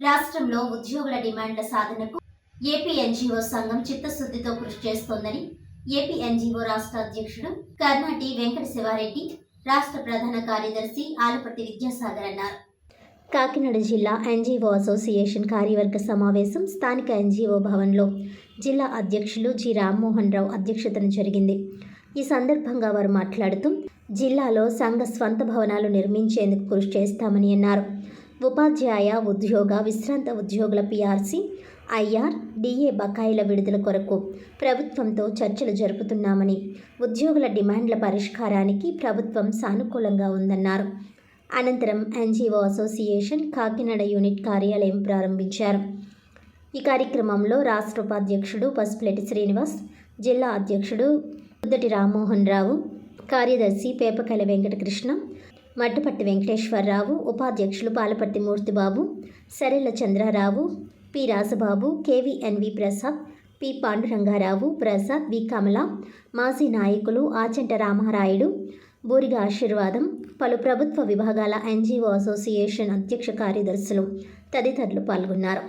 రాష్ట్రంలో ఉద్యోగుల డిమాండ్ల సాధనకు ఏపీ ఎన్జీఓ సంఘం చిత్తశుద్ధితో కృషి చేస్తోందని ఏపీ ఎన్జీఓ రాష్ట్ర అధ్యక్షుడు కర్ణాటి వెంకట శివారెడ్డి రాష్ట్ర ప్రధాన కార్యదర్శి ఆలపర్తి విద్యాసాగర్ అన్నారు. కాకినాడ జిల్లా ఎన్జీఓ అసోసియేషన్ కార్యవర్గ సమావేశం స్థానిక ఎన్జీఓ భవన్లో జిల్లా అధ్యక్షులు జి రామ్మోహన్ రావు అధ్యక్షతన జరిగింది. ఈ సందర్భంగా వారు మాట్లాడుతూ జిల్లాలో సంఘ స్వంత భవనాలు నిర్మించేందుకు కృషి చేస్తామని అన్నారు. ఉపాధ్యాయ ఉద్యోగ విశ్రాంత ఉద్యోగుల పిఆర్సీ ఐఆర్ డిఏ బకాయిల విడుదల కొరకు ప్రభుత్వంతో చర్చలు జరుపుతున్నామని ఉద్యోగుల డిమాండ్ల పరిష్కారానికి ప్రభుత్వం సానుకూలంగా ఉందన్నారు. అనంతరం ఎన్జీఓ అసోసియేషన్ కాకినాడ యూనిట్ కార్యాలయం ప్రారంభించారు. ఈ కార్యక్రమంలో రాష్ట్ర ఉపాధ్యక్షుడు పసుపులెటి శ్రీనివాస్ జిల్లా అధ్యక్షుడు ముద్దటి రామ్మోహన్ రావు కార్యదర్శి పేపకల వెంకటకృష్ణ మడ్డపట్టి వెంకటేశ్వరరావు ఉపాధ్యక్షులు Palaparthi Murthibabu Saralla Chandrarao P Rajababu KVNV Prasad P Pandurangarao Prasad V Kamala మాజీ నాయకులు ఆచంట రామారాయుడు బూరిగా ఆశీర్వాదం పలు ప్రభుత్వ విభాగాల ఎన్జీఓ అసోసియేషన్ అధ్యక్ష కార్యదర్శులు తదితరులు పాల్గొన్నారు.